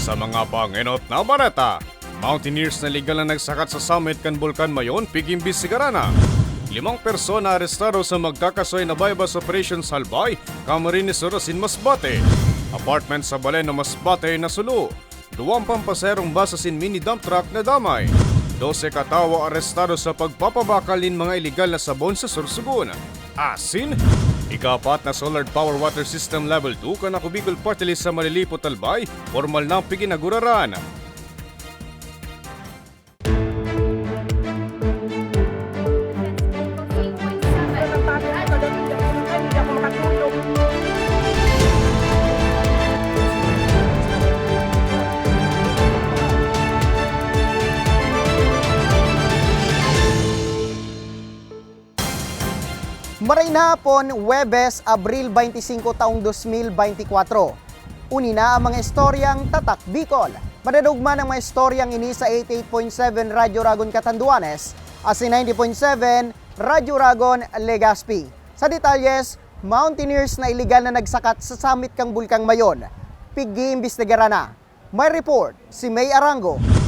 Sa mga panginot na barata, Mountaineers na legal na nagsakat sa summit kan Bulkan Mayon, Piging Bisigarana. Limang persona arestado sa magkakasoy na bypass operation sa Albay, Camarines Sur, Asin Masbate. Apartment sa Balen na Masbate na sulo. Duwang pampaserong bus sin mini dump truck na damay. 12 katawa arestado sa pagpapabakal ng mga ilegal na sabon sa Sursugun. Asin, Ikapat na solar power water system level 2 ka na kubikol party sa Malilipo Talbay, formal na piginaguraran. Hapon, Webes, Abril 25 taong 2024. Uni na ang mga istoryang Tatak Bicol. Madadugma ng mga istoryang ini sa 88.7 Radyo Ragon Catanduanes at si 90.7 Radyo Ragon Legazpi. Sa detalyes, Mountaineers na iligal na nagsakat sa summit kang Bulkang Mayon. Pigi imbestigaran na. May report si May Arango.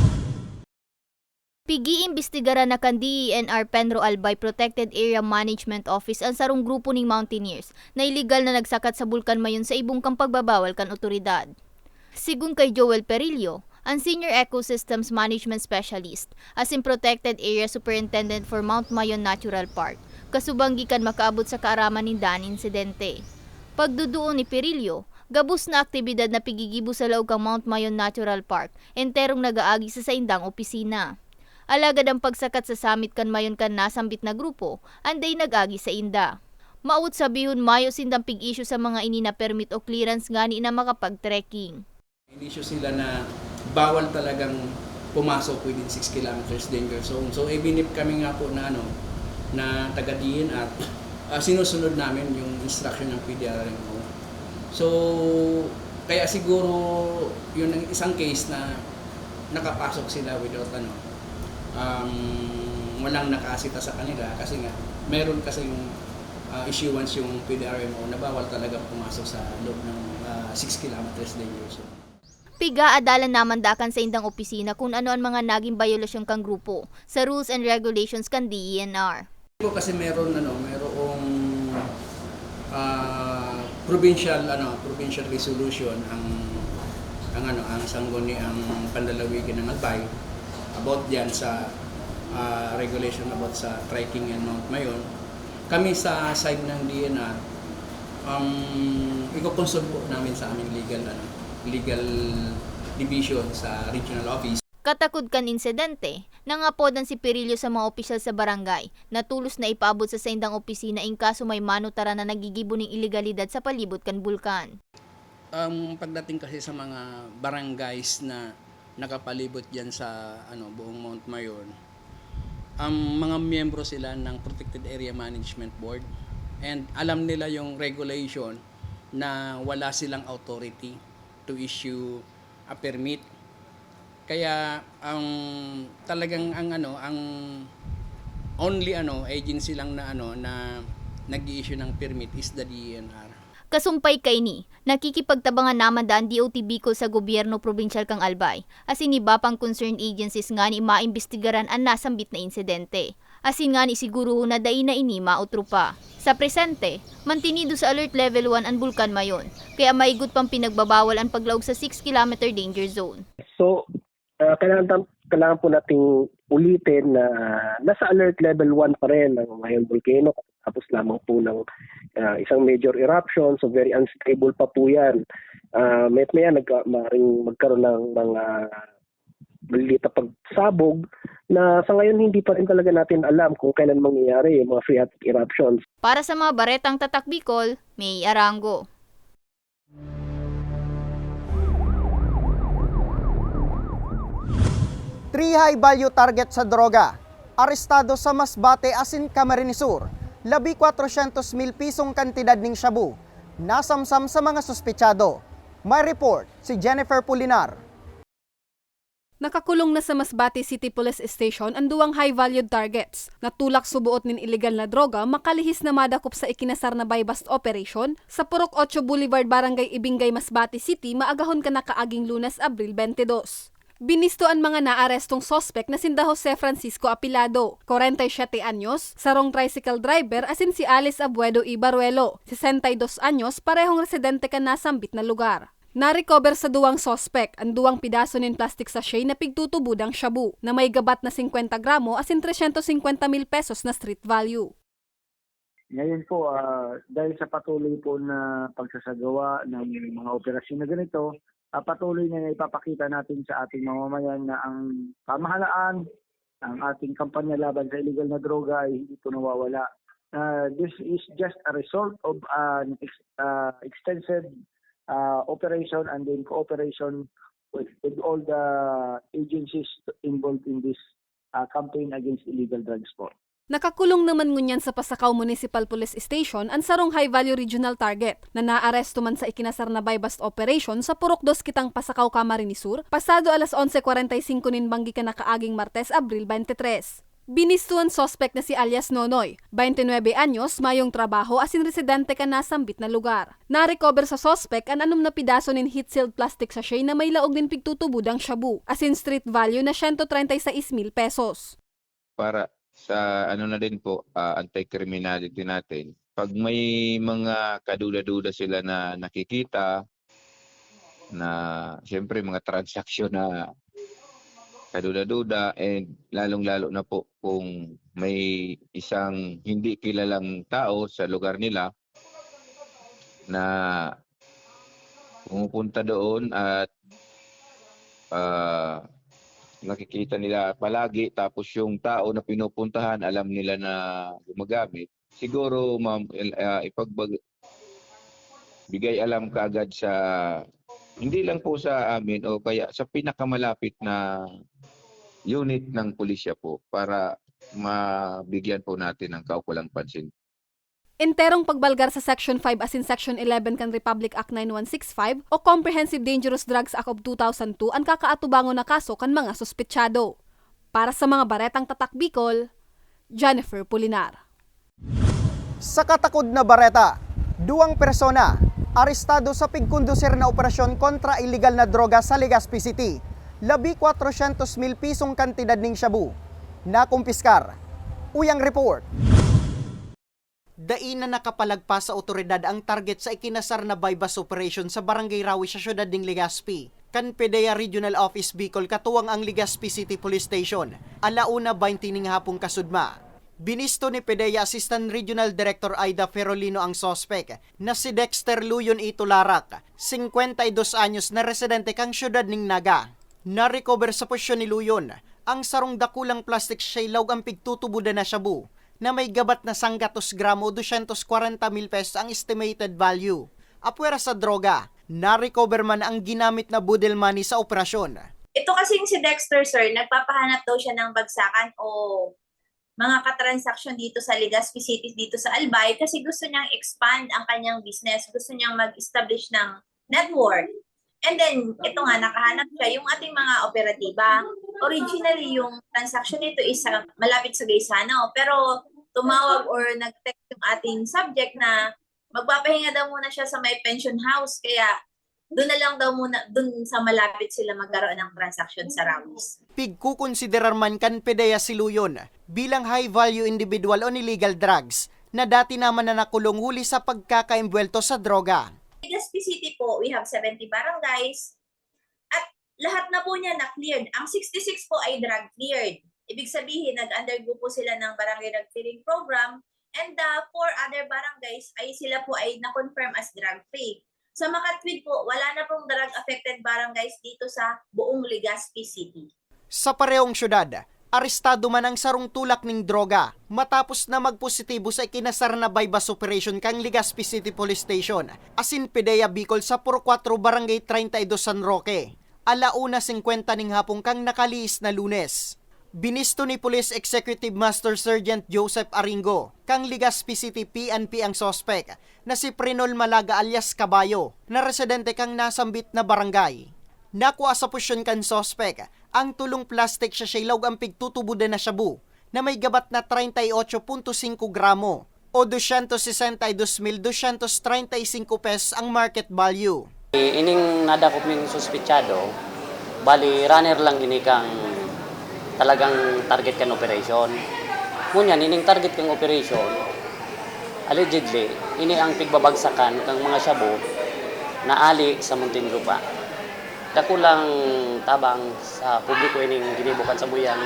Pigi imbestigaran na kan DENR Penro Albay Protected Area Management Office ang sarong grupo ng Mountaineers na iligal na nagsakat sa bulkan mayon sa ibong pagbabawal kan otoridad. Sigun kay Joel Perillo, ang Senior Ecosystems Management Specialist as in Protected Area Superintendent for Mount Mayon Natural Park, kasubanggi kan makaabot sa kaaraman ni Dan insidente. Pagduduon ni Perillo, gabus na aktibidad na pigigibo sa loob kang Mount Mayon Natural Park, enterong nagaagi sa saindang opisina. Alagad ang pagsakat sa summit kan mayon kan nasambit na grupo, anday nag-agi sa inda. Maut sabihon mayo sindang pig-issue sa mga ini na permit o clearance ngani na makapag-trekking. Inisyo sila na bawal talagang pumasok within 6 kilometers danger zone. So, ibinip kami nga po na ano, na taga at ah, sinusunod namin yung instruction ng PDRMO. So, kaya siguro yun ang isang case na nakapasok sila without ano, um, walang nakasita sa kanila kasi nga meron kasi yung ah, issuance yung PDRMO na bawal talaga pumasok sa loob ng ah, 6 kilometers danger zone. Piga adalan naman dakan sa indang opisina kung ano ang mga naging biolasyon kang grupo sa rules and regulations kan DENR. kasi meron ano, merong ah, provincial ano, provincial resolution ang ang ano, ang sangguni ang pandalawigin ng Albay about diyan sa ah, regulation about sa trekking and Mount Mayon. Kami sa side ng DNR um iko-consult po namin sa aming legal ano, legal division sa regional office Katakod kan insidente, nangapodan si Perillo sa mga opisyal sa barangay na tulos na ipaabot sa saindang opisina in kaso may manutara na nagigibo ng ilegalidad sa palibot kan bulkan. Ang pagdating kasi sa mga barangays na nakapalibot diyan sa ano buong Mount Mayon, ang mga miyembro sila ng Protected Area Management Board and alam nila yung regulation na wala silang authority to issue a permit. Kaya ang talagang ang ano ang only ano agency lang na ano na nag-issue ng permit is the DENR. Kasumpay kay ni, nakikipagtabangan naman daan DOT Bicol sa gobyerno probinsyal kang Albay, asin iba pang concerned agencies nga ni maimbestigaran ang nasambit na insidente. Asin nga ni siguro na dai na ini mautrupa. Sa presente, mantinido sa alert level 1 ang bulkan mayon, kaya maigot pang pinagbabawal ang paglaog sa 6 km danger zone. So, uh, kailangan, kailangan po nating ulitin na nasa alert level 1 pa rin ang Mayon Volcano tapos lamang po ng uh, isang major eruption so very unstable pa po yan. Uh, may maya nag, maaaring magkaroon ng mga maliliit na pagsabog na sa ngayon hindi pa rin talaga natin alam kung kailan mangyayari yung mga phreatic eruptions. Para sa mga baretang tatak Bicol, may Arango. Three high value target sa droga. Arestado sa Masbate asin Camarines Sur. Labi 400 mil pisong kantidad ng shabu. Nasamsam sa mga suspetsado. May report si Jennifer Pulinar. Nakakulong na sa Masbate City Police Station ang duwang high-valued targets. Natulak subuot nin illegal na droga makalihis na madakop sa ikinasar na buy-bust operation sa Purok 8 Boulevard, Barangay Ibingay, Masbate City maagahon ka na kaaging lunes, Abril 22. Binisto ang mga naarestong sospek na sinda Jose Francisco Apilado, 47 anyos, sarong tricycle driver asin si Alice Abuedo Ibaruelo, 62 anyos, parehong residente ka nasambit na lugar. Na-recover sa duwang sospek ang duwang pidaso nin plastic sachet na pigtutubudang shabu na may gabat na 50 gramo asin 350 mil pesos na street value. Ngayon po, ah, dahil sa patuloy po na pagsasagawa ng mga operasyon na ganito, ah, patuloy na ipapakita natin sa ating mamamayan na ang pamahalaan, ang ating kampanya laban sa illegal na droga ay hindi po nawawala. Ah, this is just a result of an ex- ah, extensive ah, operation and then cooperation with, with all the agencies involved in this ah, campaign against illegal drugs po. Nakakulong naman ngunyan sa Pasakaw Municipal Police Station ang sarong high-value regional target na naaresto man sa ikinasar na buy-bust operation sa Purok Dos Kitang Pasakaw, Camarines Sur, pasado alas 11.45 nin banggi ka na kaaging Martes, Abril 23. Binistuan sospek na si alias Nonoy, 29 anyos, mayong trabaho asin residente ka nasambit na lugar. Na-recover sa sospek ang anum na pidaso nin heat-sealed plastic sachet na may laog din pigtutubudang shabu, asin street value na 136 mil pesos. para sa ano na din po ah, anti-criminality natin. Pag may mga kaduda-duda sila na nakikita na siyempre mga transaksyon na kaduda-duda and lalong-lalo na po kung may isang hindi kilalang tao sa lugar nila na pumupunta doon at ah, nakikita nila palagi tapos yung tao na pinupuntahan alam nila na gumagamit siguro ma'am ah, ipagbag bigay alam kaagad sa hindi lang po sa amin o kaya sa pinakamalapit na unit ng pulisya po para mabigyan po natin ng kaukulang pansin. Enterong pagbalgar sa Section 5 asin Section 11 kan Republic Act 9165 o Comprehensive Dangerous Drugs Act of 2002 ang kakaatubangon na kaso kan mga suspetsyado. Para sa mga baretang tatak Bicol, Jennifer Pulinar. Sa katakod na bareta, duwang persona arestado sa pigkondusir na operasyon kontra illegal na droga sa Legazpi City. Labi 400 mil pisong kantidad ning shabu. Nakumpiskar. Uyang report. Dain na nakapalagpas sa otoridad ang target sa ikinasar na bypass operation sa Barangay Rawi sa siyudad ng Legazpi. Kan PDEA Regional Office Bicol katuwang ang Legazpi City Police Station. Alauna 20 ning hapong kasudma. Binisto ni PDEA Assistant Regional Director Aida Ferolino ang sospek na si Dexter Luyon Itularak, 52 anyos na residente kang siyudad ning Naga. Na-recover sa posisyon ni Luyon ang sarong dakulang plastic shaylaw ang pigtutubuda na shabu na may gabat na sanggatos gramo 240 mil pesos ang estimated value. Apwera sa droga, na-recover man ang ginamit na budel money sa operasyon. Ito kasing si Dexter, sir, nagpapahanap daw siya ng bagsakan o mga katransaksyon dito sa Legazpi City, dito sa Albay, kasi gusto niyang expand ang kanyang business. Gusto niyang mag-establish ng network. And then, ito nga, nakahanap siya yung ating mga operatiba. Originally, yung transaction nito is sa, malapit sa Gaisano. Pero tumawag or nag-text yung ating subject na magpapahinga daw muna siya sa may pension house. Kaya doon na lang daw muna, doon sa malapit sila magkaroon ng transaction sa Rawis. Pigkukonsiderar man kan PDEA si Luyon bilang high-value individual on illegal drugs na dati naman na nakulong huli sa pagkakaimbwelto sa droga. Legazpi City po, we have 70 barangays at lahat na po niya na-cleared. Ang 66 po ay drug cleared. Ibig sabihin, nag-undergo po sila ng barangay drug clearing program and the four other barangays ay sila po ay na-confirm as drug-free. Sa Makatwid po, wala na pong drug-affected barangays dito sa buong Legazpi City. Sa parehong syudad, arestado man ang sarong tulak ning droga matapos na magpositibo sa ikinasar na bypass operation kang Legazpi City Police Station asin PDEA Bicol sa Puro 4 Barangay 32 San Roque. Alauna 50 ning hapong kang nakaliis na lunes. Binisto ni Police Executive Master Sergeant Joseph Aringo kang Legazpi City PNP ang sospek na si Prinol Malaga alias Kabayo na residente kang nasambit na barangay. Nakuha sa posisyon kan sospek ang tulong plastic sa shaylog ang pigtutubudan na shabu na may gabat na 38.5 gramo o 262,235 pesos ang market value. Ining nadakop ning suspitsado, bali runner lang ini kang talagang target kan operation. Ngunyan, ining target kang operation, allegedly, ini ang pigbabagsakan kang mga shabu na ali sa Muntinlupa. Dako lang tabang sa publiko ining ginibukan sa buyang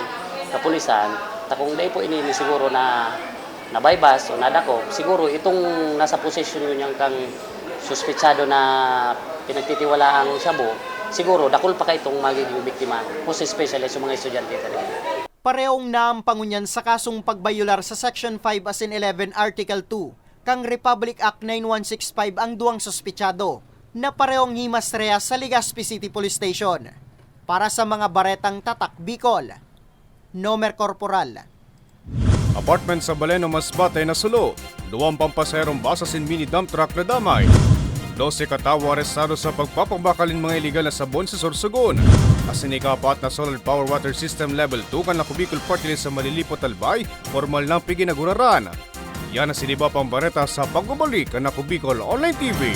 kapulisan, takong day po ini ni siguro na na bypass o nadako, siguro itong nasa posisyon yun yung kang suspitsado na pinagtitiwala ang shabu, siguro dakol pa kay itong magiging biktima, most especially sa mga estudyante talaga. Parehong naampangunyan sa kasong pagbayular sa Section 5 as in 11 Article 2 kang Republic Act 9165 ang duwang sospitsado na parehong himas rehas sa Legazpi City Police Station. Para sa mga baretang tatak Bicol, Nomer Corporal. Apartment sa Baleno Masbate na sulo. Duwang pampaserong basa sin mini dump truck na damay. 12 katawo arestado sa pagpapabakalin mga iligal na sabon sa Sorsogon. Asin ikapat na solar power water system level 2 kan nakubikol party sa Malilipot Albay, formal ng piginaguraran. Yan ang siniba pang bareta sa pagbabalik ang nakubikol online TV.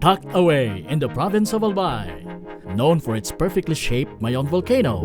tucked away in the province of Albay, known for its perfectly shaped Mayon volcano.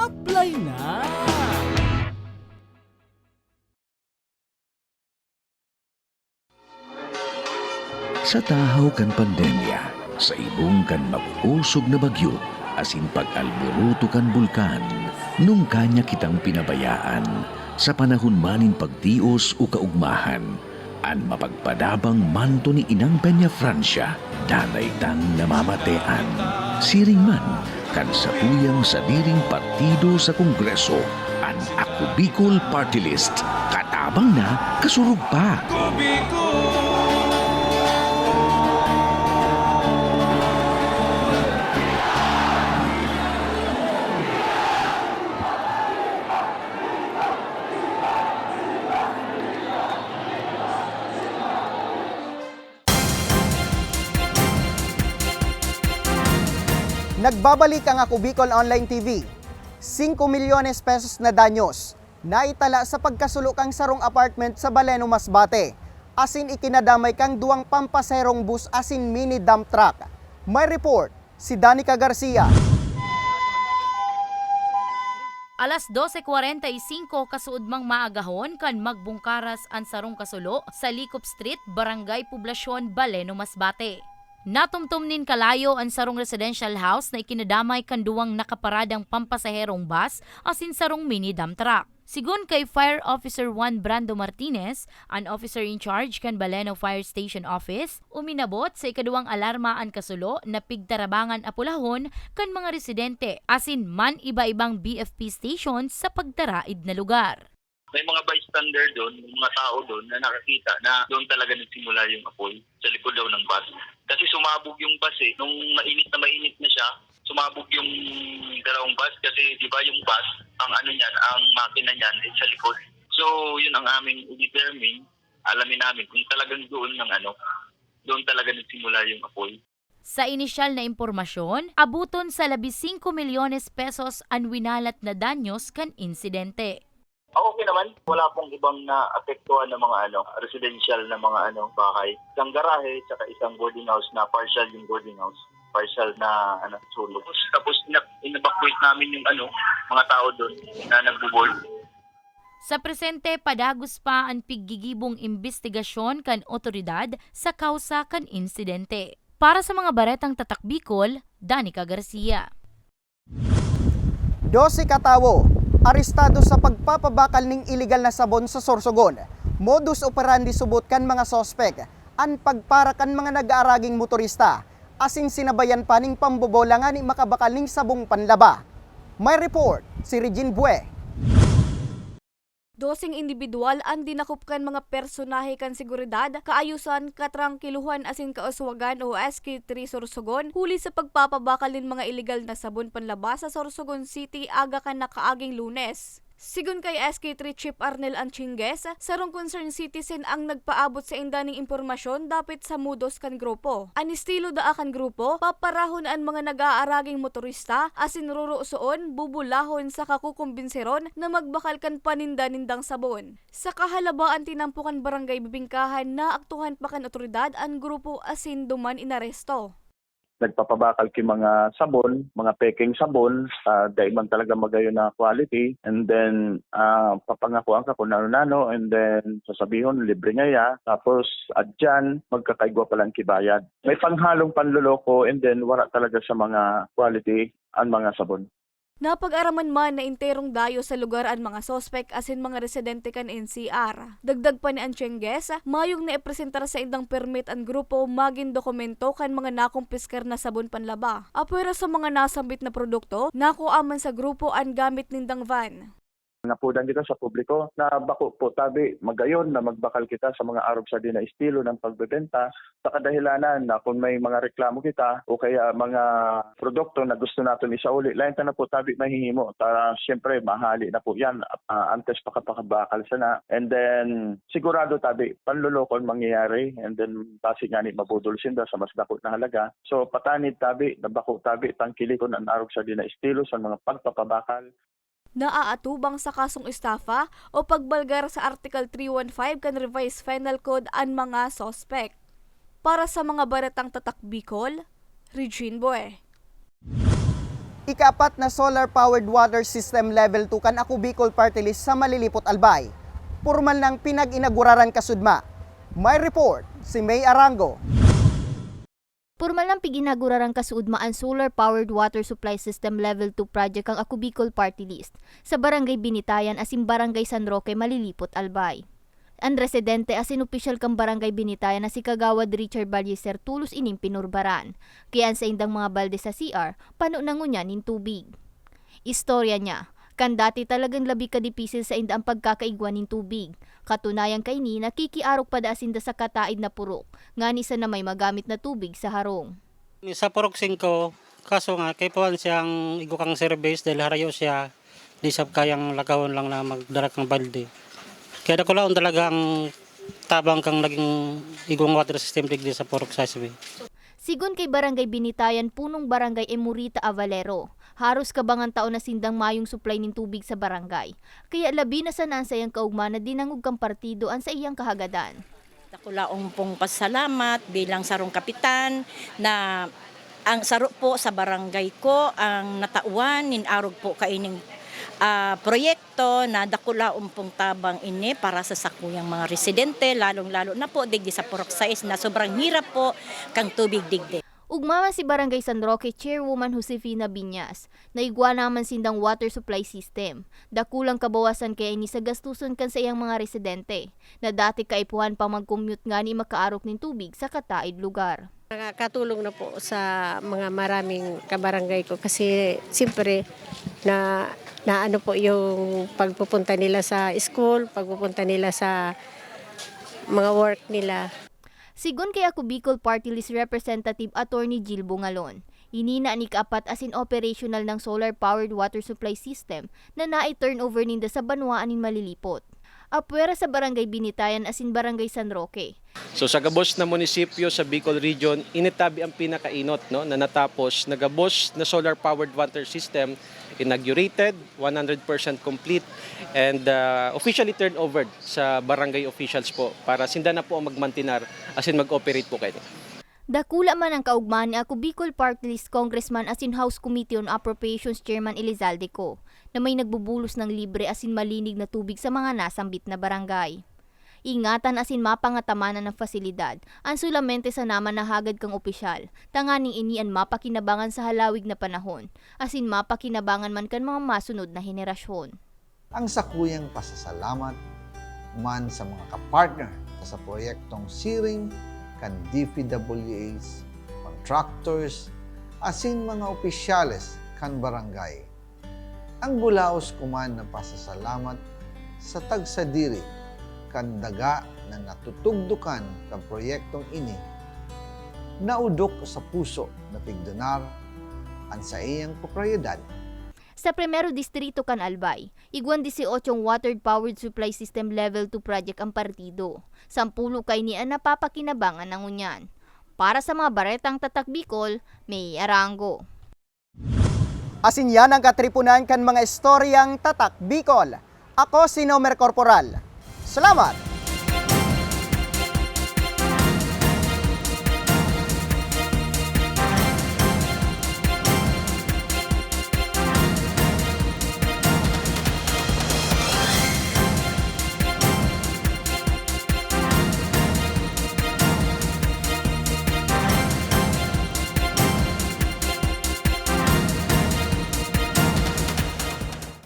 Apply na! Sa tahaw kan pandemya, sa ibong kan mapusog na bagyo, asin pag-alburuto kan bulkan, nung kanya kitang pinabayaan, sa panahon manin pagtios o kaugmahan, an mapagpadabang manto ni Inang Peña Francia, danay tang namamatean. Siring man, kan sa tuyang sa diring partido sa Kongreso, an Ako Bicol Party List, katabang na kasurug pa. Nagbabalik ang Ako Bicol Online TV. 5 milyones pesos na danyos naitala sa pagkasulo kang sarong apartment sa Baleno Masbate. Asin ikinadamay kang duwang pampaserong bus asin mini dump truck. May report si Danica Garcia. Alas 12.45 kasuod mang maagahon kan magbungkaras ang sarong kasulo sa Likop Street, Barangay Poblasyon, Baleno, Masbate. Natumtum nin kalayo ang sarong residential house na ikinadamay kan duwang nakaparadang pampasaherong bus asin sarong mini dump truck. Sigun kay Fire Officer 1 Brando Martinez, an officer in charge kan Baleno Fire Station Office, uminabot sa ikaduwang alarma ang kasulo na pigtarabangan apulahon kan mga residente asin man iba-ibang BFP stations sa pagtaraid na lugar. may mga bystander doon, mga tao doon na nakakita na doon talaga nagsimula yung apoy sa likod daw ng bus. Kasi sumabog yung bus eh. Nung mainit na mainit na siya, sumabog yung dalawang bus kasi di ba yung bus, ang ano niyan, ang makina niyan is sa likod. So yun ang aming i-determine, alamin namin kung talagang doon ng ano, doon talaga nagsimula yung apoy. Sa inisyal na impormasyon, abuton sa 15 milyones pesos ang winalat na danyos kan insidente. Ah, Okay naman, wala pong ibang na apektuhan ng mga ano, residential na mga ano, bahay. Isang garahe, saka isang boarding house na partial yung boarding house. Partial na ano, sulog. Tapos in-evacuate namin yung ano, mga tao doon na nagbo-board. Sa presente, padagos pa ang piggigibong investigasyon kan otoridad sa kausa kan insidente. Para sa mga baretang tatak Bicol, Danica Garcia. 12 katawo, arestado sa pagpapabakal ng iligal na sabon sa Sorsogon. Modus operandi subutkan mga sospek, an pagparakan mga nag-aaraging motorista, asin sinabayan pa ning pambobolangan ni makabakal ning sabong panlaba. May report si Regine Bue. Dosing individual ang dinakupkan mga personahe kan seguridad, kaayusan, katrangkiluhan asin kauswagan o SK3 Sorsogon, huli sa pagpapabakal ng mga illegal na sabon panlabas sa Sorsogon City aga kan nakaaging lunes. Sigun kay SK3 Chief Arnel Anchingues, sarong concerned citizen ang nagpaabot sa indaning impormasyon dapit sa mudos kan grupo. Ang estilo da kan grupo, paparahon ang mga nag-aaraging motorista asin rurusoon, bubulahon sa kakukumbinseron na magbakal kan paninda-nindang sabon. Sa kahalabaan tinampukan barangay bibingkahan na aktuhan pa kan otoridad ang grupo asin duman inaresto. Nagpapabakal ki mga sabon, mga peking sabon, uh, dahil man talaga magayon na quality. And then, uh, papangakuan ka kung ano-nano, and then sasabihin, libre nga ya. Tapos, at dyan, magkakaigwa palang kibayad. May panghalong panluloko, and then wala talaga sa mga quality ang mga sabon. Napag-araman man na interong dayo sa lugar ang mga sospek asin mga residente kan NCR. Dagdag pa ni Anchenges, mayong na ipresentar sa indang permit ang grupo magin dokumento kan mga nakumpiskar na sabon panlaba. Apwera sa mga nasambit na produkto, nakuaman sa grupo ang gamit nindang van. Napudan kita sa publiko na bako po tabi magayon na magbakal kita sa mga arog sa di na estilo ng pagbebenta. Sa kadahilanan na kung may mga reklamo kita o kaya mga produkto na gusto natin isauli lain ta na po tabi mahihimo. Ta syempre mahali na po yan. Uh, antes pakapakabakal sana and then sigurado tabi panlulokon mangyayari. And then basi nga ni mabudol sinda sa mas dako na halaga. So patanid tabi na bako tabi tangkilikon ang arog sa di na estilo sa mga pagpapabakal Naaatubang sa kasong estafa o pagbalgar sa Article 315 kan Revised Penal Code ang mga sospek. Para sa mga baratang tatak Bicol, Regine Boy. Ikapat na solar-powered water system level 2 kan ako Bicol Party List sa Malilipot Albay. Purmal ng pinag-inaguraran kasudma. May report si May Arango. Purmal ng piginagurarang kasuudma ang solar-powered water supply system level 2 project ang Ako Bicol Party List sa Barangay Binitayan asin Barangay San Roque, Malilipot, Albay. Ang residente asin opisyal kang Barangay Binitayan na si Kagawad Richard Balyeser tulos ining pinurbaran. Kaya sa indang mga balde sa CR, pano nangunya nin tubig. Istorya niya, kan dati talagang labi kadipisil sa inda ang pagkakaigwan ng tubig. Katunayan kay ni nakikiarok pa da asinda sa kataid na purok, nga ni sa na may magamit na tubig sa harong. Sa Purok 5, kaso nga, kay Pawan siyang igukang service dahil harayo siya, di sab kayang lagawon lang na magdala kang balde. Kaya dako laon talagang tabang kang naging igong water system digdi sa Purok Saswi. Sigon kay Barangay Binitayan, punong Barangay Emurita Avalero. Haros kabangan taon na sindang mayong supply ng tubig sa barangay. Kaya labi na sa nansayang kaugma na dinangog kang partido an sa iyang kahagadan. Dakulaong pong pasalamat bilang sarong kapitan na ang saro po sa barangay ko ang natauan nin arog po kaining ah, proyekto na dakulaong pong tabang ini para sa sakuyang mga residente lalong-lalo na po digdi sa Purok 6 na sobrang hirap po kang tubig digdi. Ugma man si Barangay San Roque Chairwoman Josefina Binyas, naigwa naman sindang water supply system. Dakulang kabawasan kaya ni sa gastuson kan sa iyang mga residente, na dati kaipuhan pa mag-commute nga ni makaarok ng tubig sa kataid lugar. Nakakatulong na po sa mga maraming kabarangay ko kasi siyempre na na ano po yung pagpupunta nila sa school, pagpupunta nila sa mga work nila. Sigon kay ako Bicol Party List Representative Attorney Jill Bungalon, Inina ni kaapat asin operational ng solar-powered water supply system na naay-turnover ninda sa banwaan nin malilipot. Apwera sa barangay Binitayan asin barangay San Roque. So sa gabos na munisipyo sa Bicol Region, initabi ang pinakainot no, na natapos na gabos na solar-powered water system inaugurated, 100% complete, and uh, officially turned over sa barangay officials po para sinda na po ang magmantinar asin mag-operate po kayo. Dakula man ang kaugman ni ako Bicol Park List Congressman asin House Committee on Appropriations Chairman Elizalde ko na may nagbubulos ng libre asin malinig na tubig sa mga nasambit na barangay. Ingatan asin mapangatamanan ng fasilidad, ang sulamente sa naman na hagad kang opisyal, tanganing inian mapakinabangan sa halawig na panahon, asin mapakinabangan man kan mga masunod na henerasyon. ang sakuyang pasasalamat man sa mga kapartner sa proyektong Siring kan DPWAs, contractors, asin mga opisyales kan barangay. Ang bulaos kuman na pasasalamat sa tagsadiri kan daga na natutugdukan kan proyektong ini naudok sa puso na pigdonar ang sa iyang propriedad Sa primero distrito kan Albay, iguan 18 water-powered supply system level 2 project ang partido. Sampulo kay ni ang napapakinabangan ng unyan. Para sa mga baretang tatak Bicol, may arango. Asin yan ang katripunan kan mga istoryang tatak Bicol. Ako si Nomer Corporal. Salamat!